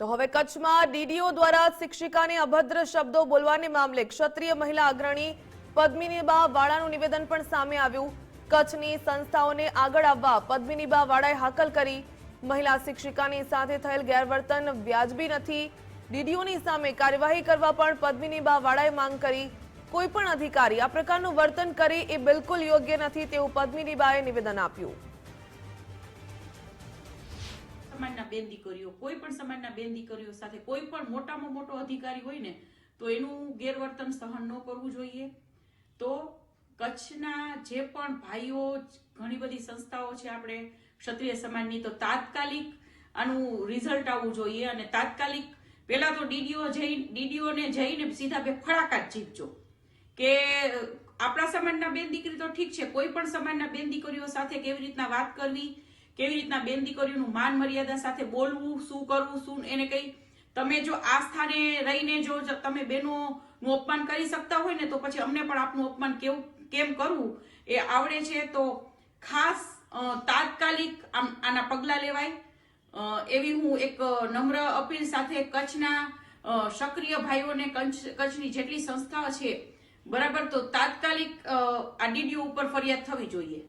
તો હવે કચ્છમાં ડીડીઓ દ્વારા શિક્ષિકાને અભદ્ર શબ્દો બોલવાને મામલે ક્ષત્રિય મહિલા અગ્રણી પદ્મિનીબા વાળાનું નિવેદન પણ સામે આવ્યું. કચ્છની સંસ્થાઓને આગળ આવવા પદ્મિનીબા વાળાએ હાકલ કરી. મહિલા શિક્ષિકાની સાથે થયેલ ગેરવર્તન વ્યાજબી નથી. ડીડીઓની સામે કાર્યવાહી કરવા પણ પદ્મિનીબા વાળાએ માંગ કરી. કોઈ પણ અધિકારી આ પ્રકારનું વર્તન કરે એ બિલકુલ યોગ્ય નથી તેવું પદ્મિનીબાએ નિવેદન આપ્યું. સમાજના બેન દીકરીઓ, કોઈ પણ સમાજના બેન દીકરીઓ સાથે કોઈ પણ મોટામાં મોટો અધિકારી હોય ને, તો એનું ગેરવર્તન સહન ન કરવું જોઈએ. તો કચ્છના જે પણ ભાઈઓ, ઘણી બધી સંસ્થાઓ છે આપણે ક્ષત્રિય સમાજની, તો તાત્કાલિક આનું રિઝલ્ટ આવવું જોઈએ અને તાત્કાલિક પહેલા તો ડીડીઓ જઈ, ડીડીઓને જઈને સીધા બે ફડાકા જ જીપજો કે આપણા સમાજના બેન દીકરી તો ઠીક છે, કોઈ પણ સમાજના બેન દીકરીઓ સાથે કેવી રીતના વાત કરવી કેવી રીતના બેન દીકરીઓનું માન મર્યાદા સાથે બોલવું, શું કરવું, શું એને કઈ તમે જો આ સ્થાને રહીને જો તમે બેનોનું અપમાન કરી શકતા હોય ને તો પછી અમને પણ આપનું અપમાન કેવું, કેમ કરવું? એ આવડે છે તો ખાસ તાત્કાલિક આના પગલા લેવાય. એવી હું એક નમ્ર અપીલ સાથે કચ્છના સક્રિય ભાઈઓને કચ્છ, કચ્છની જેટલી સંસ્થાઓ છે, બરાબર, તો તાત્કાલિક આ ડીડીઓ ઉપર ફરિયાદ થવી જોઈએ.